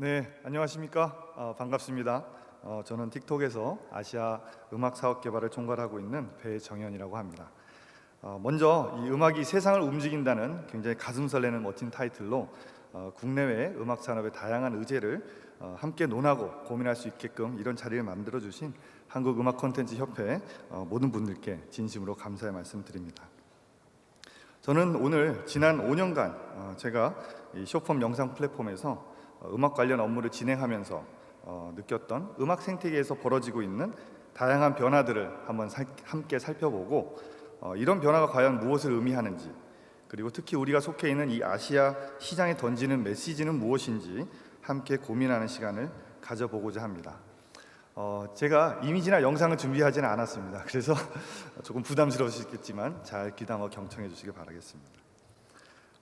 네, 안녕하십니까? 어, 반갑습니다. 어, 저는 틱톡에서 아시아 음악 사업 개발을 총괄하고 있는 배정현이라고 합니다. 어, 먼저 이 음악이 세상을 움직인다는 굉장히 가슴 설레는 멋진 타이틀로 어, 국내외 음악 산업의 다양한 의제를 어, 함께 논하고 고민할 수 있게끔 이런 자리를 만들어 주신 한국 음악 콘텐츠 협회 어, 모든 분들께 진심으로 감사의 말씀드립니다. 저는 오늘 지난 5년간 어, 제가 이 쇼폼 영상 플랫폼에서 어, 음악 관련 업무를 진행하면서 어, 느꼈던 음악 생태계에서 벌어지고 있는 다양한 변화들을 한번 살- 함께 살펴보고 어, 이런 변화가 과연 무엇을 의미하는지 그리고 특히 우리가 속해 있는 이 아시아 시장에 던지는 메시지는 무엇인지 함께 고민하는 시간을 가져보고자 합니다. 어, 제가 이미지나 영상을 준비하지는 않았습니다. 그래서 조금 부담스러우시겠지만 잘 귀담아 경청해 주시길 바라겠습니다.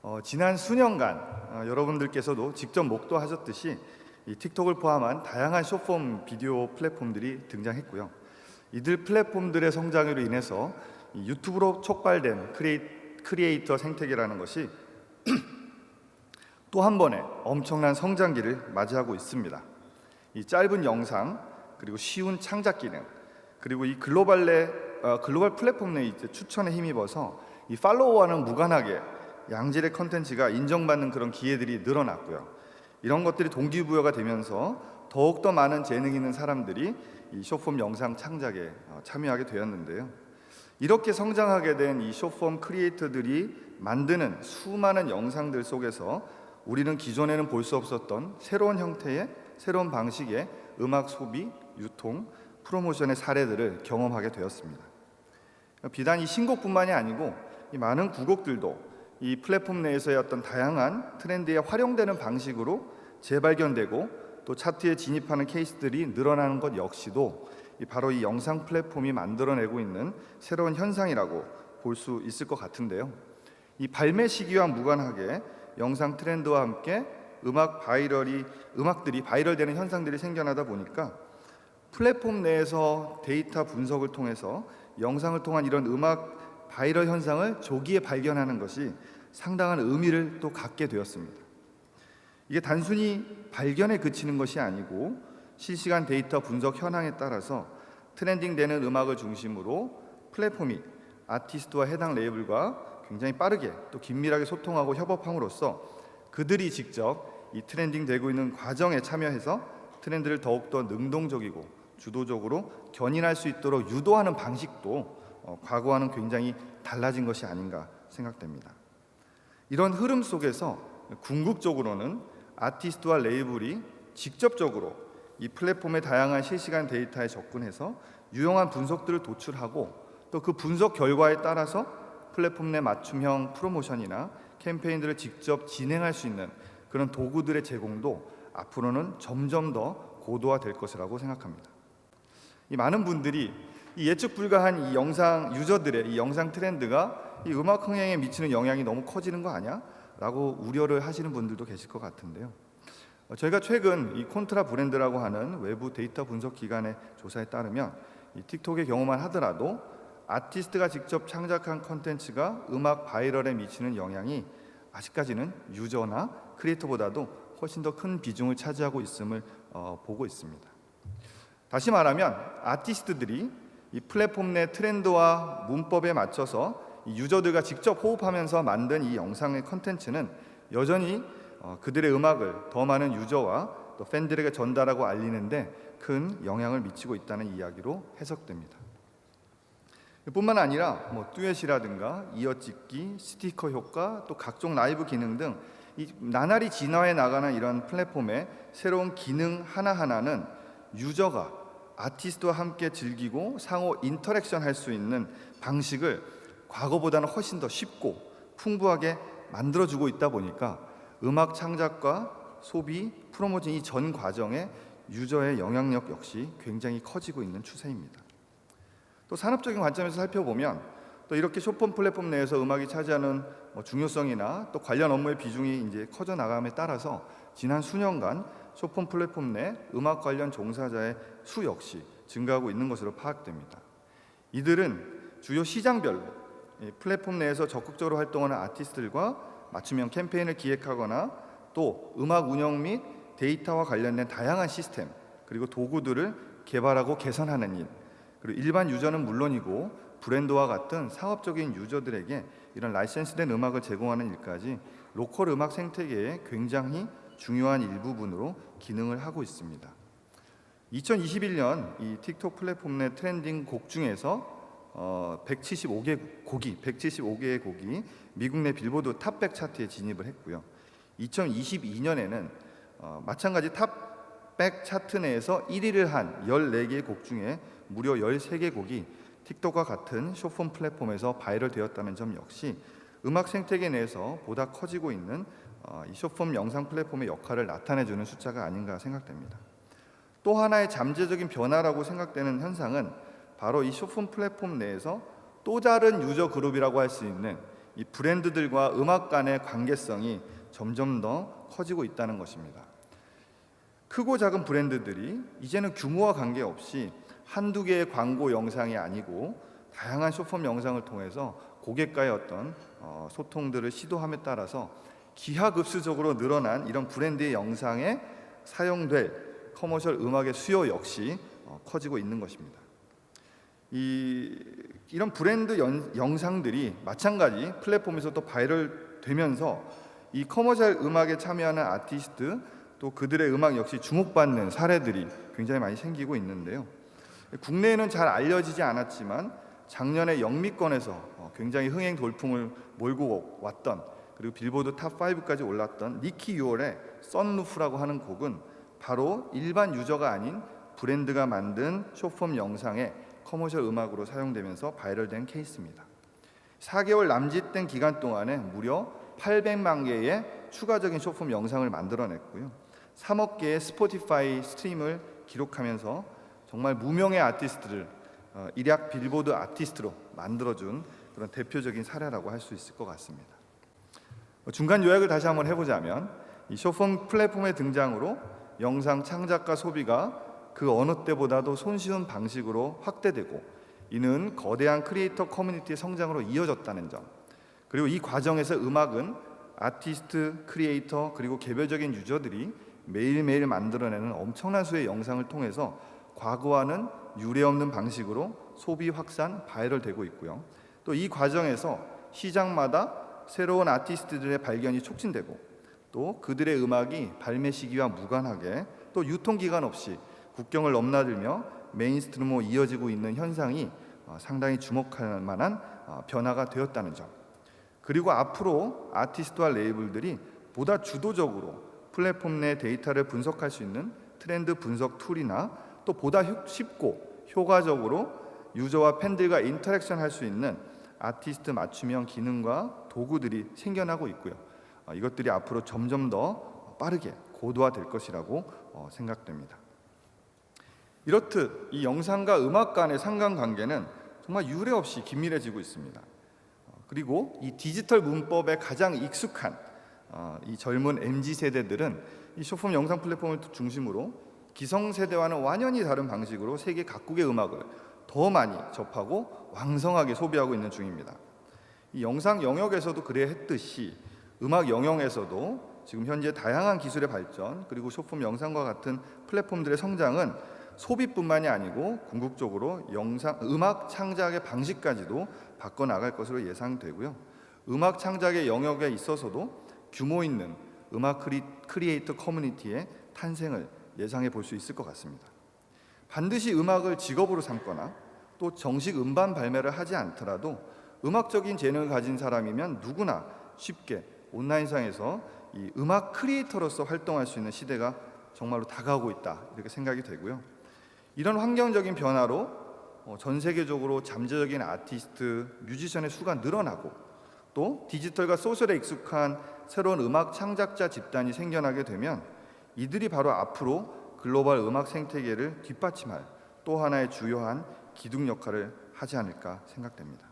어, 지난 수년간 어, 여러분들께서도 직접 목도하셨듯이 이 틱톡을 포함한 다양한 숏폼 비디오 플랫폼들이 등장했고요. 이들 플랫폼들의 성장으로 인해서 이 유튜브로 촉발된 크리에이, 크리에이 터 생태계라는 것이 또 한 번의 엄청난 성장기를 맞이하고 있습니다. 이 짧은 영상 그리고 쉬운 창작 기능 그리고 이 글로벌 내 어, 글로벌 플랫폼 내 이제 추천에 힘입어서 이 팔로워와는 무관하게 양질의 컨텐츠가 인정받는 그런 기회들이 늘어났고요. 이런 것들이 동기부여가 되면서 더욱 더 많은 재능 있는 사람들이 이 쇼폼 영상 창작에 어, 참여하게 되었는데요. 이렇게 성장하게 된 이 쇼폼 크리에이터들이 만드는 수많은 영상들 속에서 우리는 기존에는 볼 수 없었던 새로운 형태의 새로운 방식의 음악 소비, 유통, 프로모션의 사례들을 경험하게 되었습니다. 비단 이 신곡뿐만이 아니고 이 많은 구곡들도 이 플랫폼 내에서의 어떤 다양한 트렌드에 활용되는 방식으로 재발견되고 또 차트에 진입하는 케이스들이 늘어나는 것 역시도 이 바로 이 영상 플랫폼이 만들어내고 있는 새로운 현상이라고 볼 수 있을 것 같은데요. 이 발매 시기와 무관하게 영상 트렌드와 함께 음악 바이럴이 음악들이 바이럴되는 현상들이 생겨나다 보니까 플랫폼 내에서 데이터 분석을 통해서 영상을 통한 이런 음악 바이럴 현상을 조기에 발견하는 것이 상당한 의미를 또 갖게 되었습니다. 이게 단순히 발견에 그치는 것이 아니고 실시간 데이터 분석 현황에 따라서 트렌딩 되는 음악을 중심으로 플랫폼이 아티스트와 해당 레이블과 굉장히 빠르게 또 긴밀하게 소통하고 협업함으로써 그들이 직접 이 트렌딩 되고 있는 과정에 참여해서 트렌드를 더욱더 능동적이고 주도적으로 견인할 수 있도록 유도하는 방식도 어, 과거와는 굉장히 달라진 것이 아닌가 생각됩니다. 이런 흐름 속에서 궁극적으로는 아티스트와 레이블이 직접적으로 이 플랫폼의 다양한 실시간 데이터에 접근해서 유용한 분석들을 도출하고 또 그 분석 결과에 따라서 플랫폼 내 맞춤형 프로모션이나 캠페인들을 직접 진행할 수 있는 그런 도구들의 제공도 앞으로는 점점 더 고도화될 것이라고 생각합니다. 이 많은 분들이 이 예측 불가한 이 영상 유저들의 이 영상 트렌드가 이 음악 흥행에 미치는 영향이 너무 커지는 거 아니야? 라고 우려를 하시는 분들도 계실 것 같은데요. 어, 저희가 최근 이 콘트라 브랜드라고 하는 외부 데이터 분석 기관의 조사에 따르면 이 틱톡의 경우만 하더라도 아티스트가 직접 창작한 컨텐츠가 음악 바이럴에 미치는 영향이 아직까지는 유저나 크리에이터보다도 훨씬 더 큰 비중을 차지하고 있음을 어, 보고 있습니다. 다시 말하면 아티스트들이 이 플랫폼 내 트렌드와 문법에 맞춰서 이 유저들과 직접 호흡하면서 만든 이 영상의 컨텐츠는 여전히 어, 그들의 음악을 더 많은 유저와 또 팬들에게 전달하고 알리는데 큰 영향을 미치고 있다는 이야기로 해석됩니다. 뿐만 아니라 뭐 듀엣이라든가 이어찍기, 스티커 효과, 또 각종 라이브 기능 등이 나날이 진화해 나가는 이런 플랫폼의 새로운 기능 하나하나는 유저가 아티스트와 함께 즐기고 상호 인터랙션 할 수 있는 방식을 과거보다는 훨씬 더 쉽고 풍부하게 만들어주고 있다 보니까 음악 창작과 소비, 프로모션 이 전 과정에 유저의 영향력 역시 굉장히 커지고 있는 추세입니다. 또 산업적인 관점에서 살펴보면 또 이렇게 쇼폼 플랫폼 내에서 음악이 차지하는 뭐 중요성이나 또 관련 업무의 비중이 이제 커져 나감에 따라서 지난 수년간 쇼폼 플랫폼 내 음악 관련 종사자의 수 역시 증가하고 있는 것으로 파악됩니다. 이들은 주요 시장별로 이 플랫폼 내에서 적극적으로 활동하는 아티스트들과 맞춤형 캠페인을 기획하거나 또 음악 운영 및 데이터와 관련된 다양한 시스템 그리고 도구들을 개발하고 개선하는 일 그리고 일반 유저는 물론이고 브랜드와 같은 상업적인 유저들에게 이런 라이센스된 음악을 제공하는 일까지 로컬 음악 생태계의 굉장히 중요한 일부분으로 기능을 하고 있습니다. 2021년 이 틱톡 플랫폼 내 트렌딩 곡 중에서 어, 175개 곡이 175개의 곡이 미국 내 빌보드 탑 100 차트에 진입을 했고요. 2022년에는 어, 마찬가지 탑 100 차트 내에서 1위를 한 14개의 곡 중에 무려 13개 곡이 틱톡과 같은 쇼폼 플랫폼에서 바이럴 되었다는 점 역시 음악 생태계 내에서 보다 커지고 있는 어, 이 쇼폼 영상 플랫폼의 역할을 나타내주는 숫자가 아닌가 생각됩니다. 또 하나의 잠재적인 변화라고 생각되는 현상은 바로 이 쇼폼 플랫폼 내에서 또 다른 유저 그룹이라고 할 수 있는 이 브랜드들과 음악 간의 관계성이 점점 더 커지고 있다는 것입니다. 크고 작은 브랜드들이 이제는 규모와 관계없이 한두 개의 광고 영상이 아니고 다양한 쇼폼 영상을 통해서 고객과의 어떤 어, 소통들을 시도함에 따라서 기하급수적으로 늘어난 이런 브랜드의 영상에 사용될 커머셜 음악의 수요 역시 어, 커지고 있는 것입니다. 이 이런 브랜드 연, 영상들이 마찬가지 플랫폼에서 또 바이럴 되면서 이 커머셜 음악에 참여하는 아티스트 또 그들의 음악 역시 주목받는 사례들이 굉장히 많이 생기고 있는데요. 국내에는 잘 알려지지 않았지만 작년에 영미권에서 어, 굉장히 흥행 돌풍을 몰고 왔던 그리고 빌보드 탑 5까지 올랐던 니키 유얼의 썬루프라고 하는 곡은 바로 일반 유저가 아닌 브랜드가 만든 쇼폼 영상에 커머셜 음악으로 사용되면서 바이럴된 케이스입니다. 4개월 남짓된 기간 동안에 무려 800만 개의 추가적인 쇼폼 영상을 만들어냈고요. 3억 개의 스포티파이 스트림을 기록하면서 정말 무명의 아티스트를 어, 일약 빌보드 아티스트로 만들어준 그런 대표적인 사례라고 할 수 있을 것 같습니다. 어, 중간 요약을 다시 한번 해보자면 이 쇼폼 플랫폼의 등장으로 영상 창작과 소비가 그 어느 때보다도 손쉬운 방식으로 확대되고 이는 거대한 크리에이터 커뮤니티의 성장으로 이어졌다는 점 그리고 이 과정에서 음악은 아티스트, 크리에이터 그리고 개별적인 유저들이 매일매일 만들어내는 엄청난 수의 영상을 통해서 과거와는 유례없는 방식으로 소비 확산, 바이럴되고 있고요. 또 이 과정에서 시장마다 새로운 아티스트들의 발견이 촉진되고 또 그들의 음악이 발매 시기와 무관하게 또 유통 기간 없이 국경을 넘나들며 메인스트림으로 이어지고 있는 현상이 어, 상당히 주목할 만한 어, 변화가 되었다는 점. 그리고 앞으로 아티스트와 레이블들이 보다 주도적으로 플랫폼 내 데이터를 분석할 수 있는 트렌드 분석 툴이나 또 보다 효- 쉽고 효과적으로 유저와 팬들과 인터랙션 할 수 있는 아티스트 맞춤형 기능과 도구들이 생겨나고 있고요. 어, 이것들이 앞으로 점점 더 빠르게 고도화될 것이라고 어, 생각됩니다. 이렇듯 이 영상과 음악 간의 상관관계는 정말 유례 없이 긴밀해지고 있습니다. 어, 그리고 이 디지털 문법에 가장 익숙한 어, 이 젊은 mz 세대들은 이 쇼폼 영상 플랫폼을 중심으로 기성 세대와는 완연히 다른 방식으로 세계 각국의 음악을 더 많이 접하고 왕성하게 소비하고 있는 중입니다. 이 영상 영역에서도 그래 했듯이 음악 영역에서도 지금 현재 다양한 기술의 발전 그리고 쇼폼 영상과 같은 플랫폼들의 성장은 소비뿐만이 아니고 궁극적으로 영상 음악 창작의 방식까지도 바꿔 나갈 것으로 예상되고요. 음악 창작의 영역에 있어서도 규모 있는 음악 크리, 크리에이터 커뮤니티의 탄생을 예상해 볼 수 있을 것 같습니다. 반드시 음악을 직업으로 삼거나 또 정식 음반 발매를 하지 않더라도 음악적인 재능을 가진 사람이면 누구나 쉽게 온라인상에서 이 음악 크리에이터로서 활동할 수 있는 시대가 정말로 다가오고 있다 이렇게 생각이 되고요. 이런 환경적인 변화로 어, 전 세계적으로 잠재적인 아티스트, 뮤지션의 수가 늘어나고 또 디지털과 소셜에 익숙한 새로운 음악 창작자 집단이 생겨나게 되면 이들이 바로 앞으로 글로벌 음악 생태계를 뒷받침할 또 하나의 주요한 기둥 역할을 하지 않을까 생각됩니다.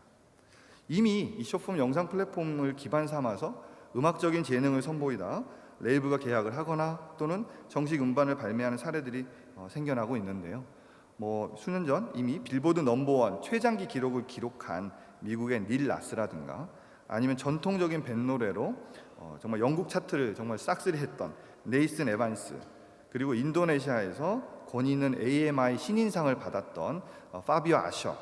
이미 이 쇼폼 영상 플랫폼을 기반 삼아서 음악적인 재능을 선보이다 레이블과 계약을 하거나 또는 정식 음반을 발매하는 사례들이 어, 생겨나고 있는데요. 뭐 수년 전 이미 빌보드 넘버원 최장기 기록을 기록한 미국의 닐 라스라든가 아니면 전통적인 밴 노래로 어, 정말 영국 차트를 정말 싹쓸이했던 네이슨 에반스 그리고 인도네시아에서 권위 있는 AMI 신인상을 받았던 어, 파비오 아셔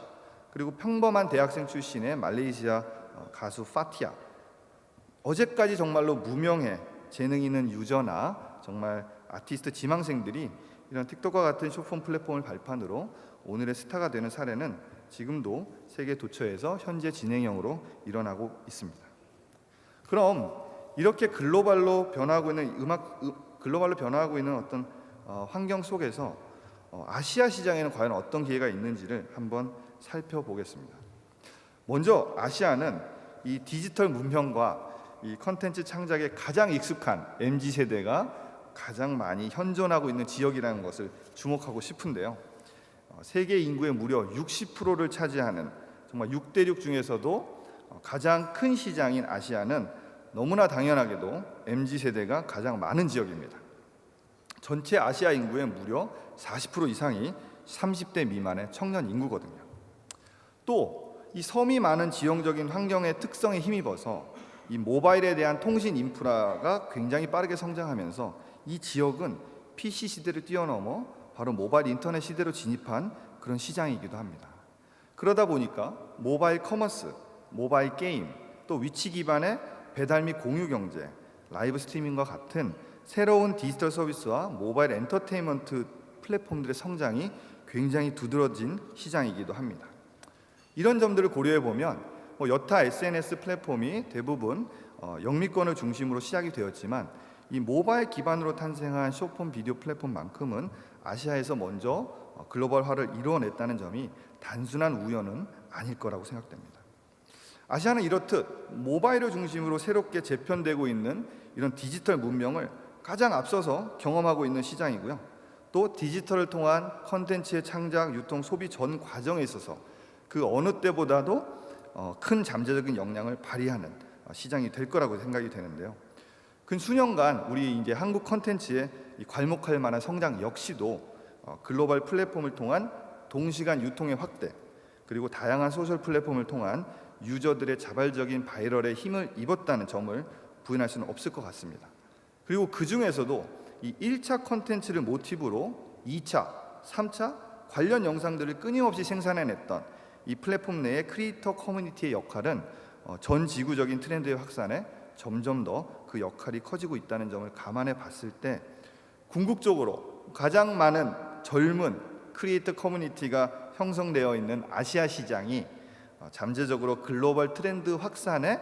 그리고 평범한 대학생 출신의 말레이시아 어, 가수 파티아 어제까지 정말로 무명해 재능 있는 유저나 정말 아티스트 지망생들이 이런 틱톡과 같은 쇼폰 플랫폼을 발판으로 오늘의 스타가 되는 사례는 지금도 세계 도처에서 현재 진행형으로 일어나고 있습니다. 그럼 이렇게 글로벌로 변화하고 있는 음악 으- 글로벌로 변화하고 있는 어떤 어, 환경 속에서 어, 아시아 시장에는 과연 어떤 기회가 있는지를 한번 살펴보겠습니다. 먼저 아시아는 이 디지털 문명과 이 컨텐츠 창작에 가장 익숙한 MZ 세대가 가장 많이 현존하고 있는 지역이라는 것을 주목하고 싶은데요. 어, 세계 인구의 무려 60%를 차지하는 정말 6대륙 중에서도 어, 가장 큰 시장인 아시아는 너무나 당연하게도 MZ 세대가 가장 많은 지역입니다. 전체 아시아 인구의 무려 40% 이상이 30대 미만의 청년 인구거든요. 또 이 섬이 많은 지형적인 환경의 특성에 힘입어서 이 모바일에 대한 통신 인프라가 굉장히 빠르게 성장하면서 이 지역은 PC 시대를 뛰어넘어 바로 모바일 인터넷 시대로 진입한 그런 시장이기도 합니다. 그러다 보니까 모바일 커머스, 모바일 게임, 또 위치 기반의 배달 및 공유 경제, 라이브 스트리밍과 같은 새로운 디지털 서비스와 모바일 엔터테인먼트 플랫폼들의 성장이 굉장히 두드러진 시장이기도 합니다. 이런 점들을 고려해 보면 뭐 여타 SNS 플랫폼이 대부분 어, 영미권을 중심으로 시작이 되었지만 이 모바일 기반으로 탄생한 쇼폰 비디오 플랫폼만큼은 아시아에서 먼저 어, 글로벌화를 이루어냈다는 점이 단순한 우연은 아닐 거라고 생각됩니다. 아시아는 이렇듯 모바일을 중심으로 새롭게 재편되고 있는 이런 디지털 문명을 가장 앞서서 경험하고 있는 시장이고요. 또 디지털을 통한 컨텐츠의 창작, 유통, 소비 전 과정에 있어서 그 어느 때보다도 어, 큰 잠재적인 역량을 발휘하는 어, 시장이 될 거라고 생각이 되는데요. 근 수년간 우리 이제 한국 컨텐츠에 이 괄목할 만한 성장 역시도 어, 글로벌 플랫폼을 통한 동시간 유통의 확대 그리고 다양한 소셜 플랫폼을 통한 유저들의 자발적인 바이럴에 힘을 입었다는 점을 부인할 수는 없을 것 같습니다. 그리고 그 중에서도 이 1차 컨텐츠를 모티브로 2차, 3차 관련 영상들을 끊임없이 생산해냈던 이 플랫폼 내의 크리에이터 커뮤니티의 역할은 어, 전 지구적인 트렌드의 확산에 점점 더 그 역할이 커지고 있다는 점을 감안해 봤을 때 궁극적으로 가장 많은 젊은 크리에이터 커뮤니티가 형성되어 있는 아시아 시장이 어, 잠재적으로 글로벌 트렌드 확산에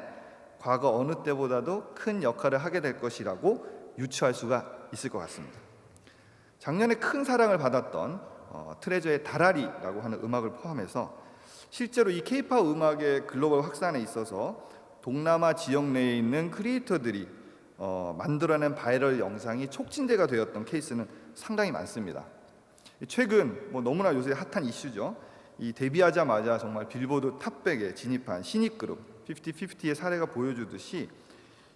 과거 어느 때보다도 큰 역할을 하게 될 것이라고 유추할 수가 있을 것 같습니다. 작년에 큰 사랑을 받았던 어, 트레저의 다라리라고 하는 음악을 포함해서 실제로 이 케이팝 음악의 글로벌 확산에 있어서 동남아 지역 내에 있는 크리에이터들이 어, 만들어낸 바이럴 영상이 촉진제가 되었던 케이스는 상당히 많습니다. 최근 뭐 너무나 요새 핫한 이슈죠. 이 데뷔하자마자 정말 빌보드 탑백에 진입한 신입 그룹 5050의 사례가 보여주듯이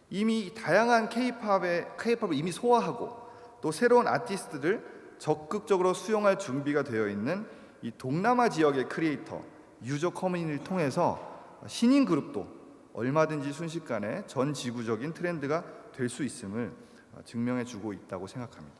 이미 다양한 케이팝의 케이팝을 이미 소화하고 또 새로운 아티스트를 적극적으로 수용할 준비가 되어 있는 이 동남아 지역의 크리에이터 유저 커뮤니티를 통해서 신인 그룹도 얼마든지 순식간에 전 지구적인 트렌드가 될 수 있음을 증명해 주고 있다고 생각합니다.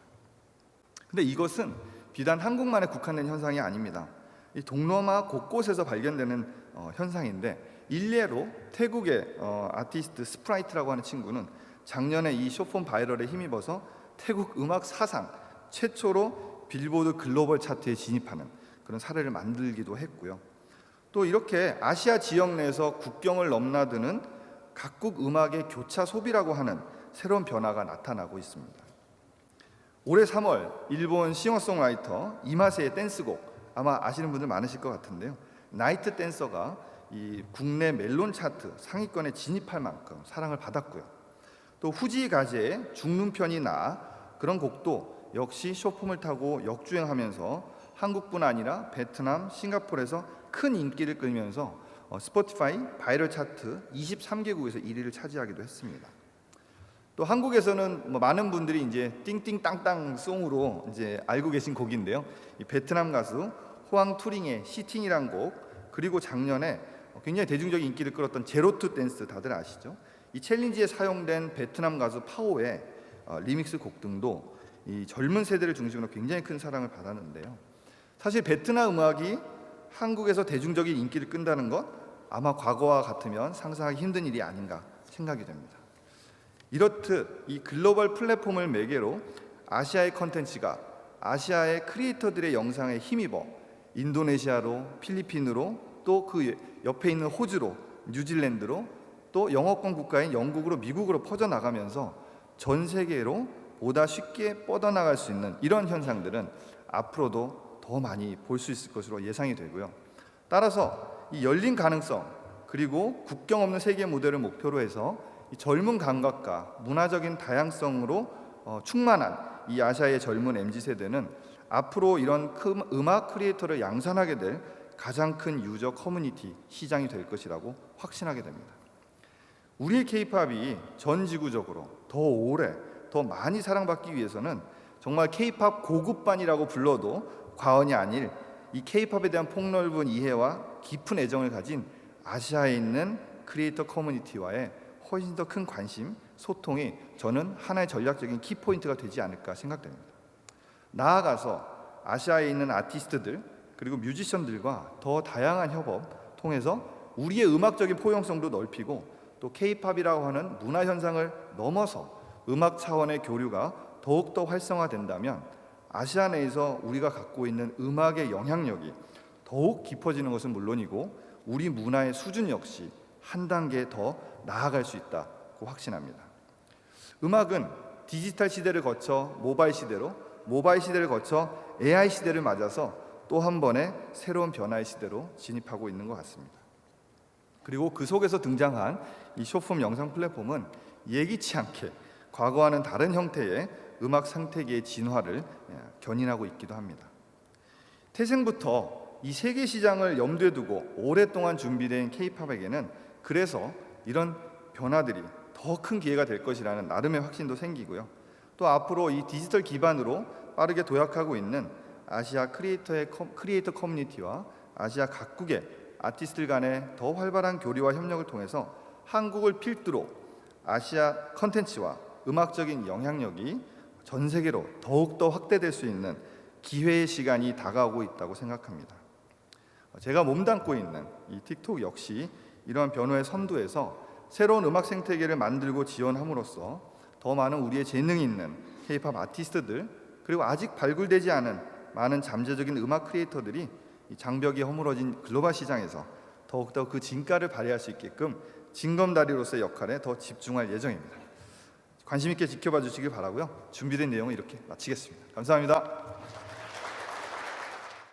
근데 이것은 비단 한국만에 국한된 현상이 아닙니다. 이 동남아 곳곳에서 발견되는 어, 현상인데 일례로 태국의 어, 아티스트 스프라이트라고 하는 친구는 작년에 이 쇼폰 바이럴에 힘입어서 태국 음악 사상 최초로 빌보드 글로벌 차트에 진입하는 그런 사례를 만들기도 했고요. 또 이렇게 아시아 지역 내에서 국경을 넘나드는 각국 음악의 교차 소비라고 하는 새로운 변화가 나타나고 있습니다. 올해 3월 일본 싱어송라이터 이마세의 댄스곡 아마 아시는 분들 많으실 것 같은데요. 나이트 댄서가 이 국내 멜론 차트 상위권에 진입할 만큼 사랑을 받았고요. 또 후지 가제의 죽는 편이 나 그런 곡도 역시 쇼폼을 타고 역주행하면서 한국뿐 아니라 베트남, 싱가포르에서 큰 인기를 끌면서 어, 스포티파이 바이럴 차트 23개국에서 1위를 차지하기도 했습니다. 또 한국에서는 뭐 많은 분들이 이제 띵띵 땅땅 송으로 이제 알고 계신 곡인데요. 이 베트남 가수 호황 투링의 시팅이란 곡 그리고 작년에 굉장히 대중적인 인기를 끌었던 제로투 댄스 다들 아시죠? 이 챌린지에 사용된 베트남 가수 파오의 어, 리믹스 곡 등도 이 젊은 세대를 중심으로 굉장히 큰 사랑을 받았는데요. 사실 베트남 음악이 한국에서 대중적인 인기를 끈다는 것 아마 과거와 같으면 상상하기 힘든 일이 아닌가 생각이 됩니다. 이렇듯 이 글로벌 플랫폼을 매개로 아시아의 컨텐츠가 아시아의 크리에이터들의 영상에 힘입어 인도네시아로 필리핀으로 또 그 옆에 있는 호주로 뉴질랜드로 또 영어권 국가인 영국으로 미국으로 퍼져나가면서 전 세계로 보다 쉽게 뻗어나갈 수 있는 이런 현상들은 앞으로도 더 많이 볼 수 있을 것으로 예상이 되고요. 따라서 이 열린 가능성 그리고 국경 없는 세계 무대를 목표로 해서 이 젊은 감각과 문화적인 다양성으로 어, 충만한 이 아시아의 젊은 mz 세대는 앞으로 이런 큰 음악 크리에이터를 양산하게 될 가장 큰 유저 커뮤니티 시장이 될 것이라고 확신하게 됩니다. 우리 케이팝이 전 지구적으로 더 오래 더 많이 사랑받기 위해서는 정말 케이팝 고급반이라고 불러도 과언이 아닐 이 케이팝에 대한 폭넓은 이해와 깊은 애정을 가진 아시아에 있는 크리에이터 커뮤니티와의 훨씬 더 큰 관심, 소통이 저는 하나의 전략적인 키포인트가 되지 않을까 생각됩니다. 나아가서 아시아에 있는 아티스트들 그리고 뮤지션들과 더 다양한 협업 통해서 우리의 음악적인 포용성도 넓히고 또 케이팝이라고 하는 문화 현상을 넘어서 음악 차원의 교류가 더욱더 활성화된다면 아시아 내에서 우리가 갖고 있는 음악의 영향력이 더욱 깊어지는 것은 물론이고 우리 문화의 수준 역시 한 단계 더 나아갈 수 있다고 확신합니다. 음악은 디지털 시대를 거쳐 모바일 시대로 모바일 시대를 거쳐 AI 시대를 맞아서 또 한 번의 새로운 변화의 시대로 진입하고 있는 것 같습니다. 그리고 그 속에서 등장한 이 쇼폼 영상 플랫폼은 예기치 않게 과거와는 다른 형태의 음악 생태계의 진화를 예, 견인하고 있기도 합니다. 태생부터 이 세계 시장을 염두에 두고 오랫동안 준비된 케이팝에게는 그래서 이런 변화들이 더 큰 기회가 될 것이라는 나름의 확신도 생기고요. 또 앞으로 이 디지털 기반으로 빠르게 도약하고 있는 아시아 크리에이터의 커, 크리에이터 커뮤니티와 아시아 각국의 아티스트들 간의 더 활발한 교류와 협력을 통해서 한국을 필두로 아시아 컨텐츠와 음악적인 영향력이 전 세계로 더욱더 확대될 수 있는 기회의 시간이 다가오고 있다고 생각합니다. 제가 몸담고 있는 이 틱톡 역시 이러한 변화의 선두에서 새로운 음악 생태계를 만들고 지원함으로써 더 많은 우리의 재능이 있는 K-팝 아티스트들 그리고 아직 발굴되지 않은 많은 잠재적인 음악 크리에이터들이 이 장벽이 허물어진 글로벌 시장에서 더욱더 그 진가를 발휘할 수 있게끔 징검다리로서의 역할에 더 집중할 예정입니다. 관심 있게 지켜봐 주시길 바라고요. 준비된 내용은 이렇게 마치겠습니다. 감사합니다.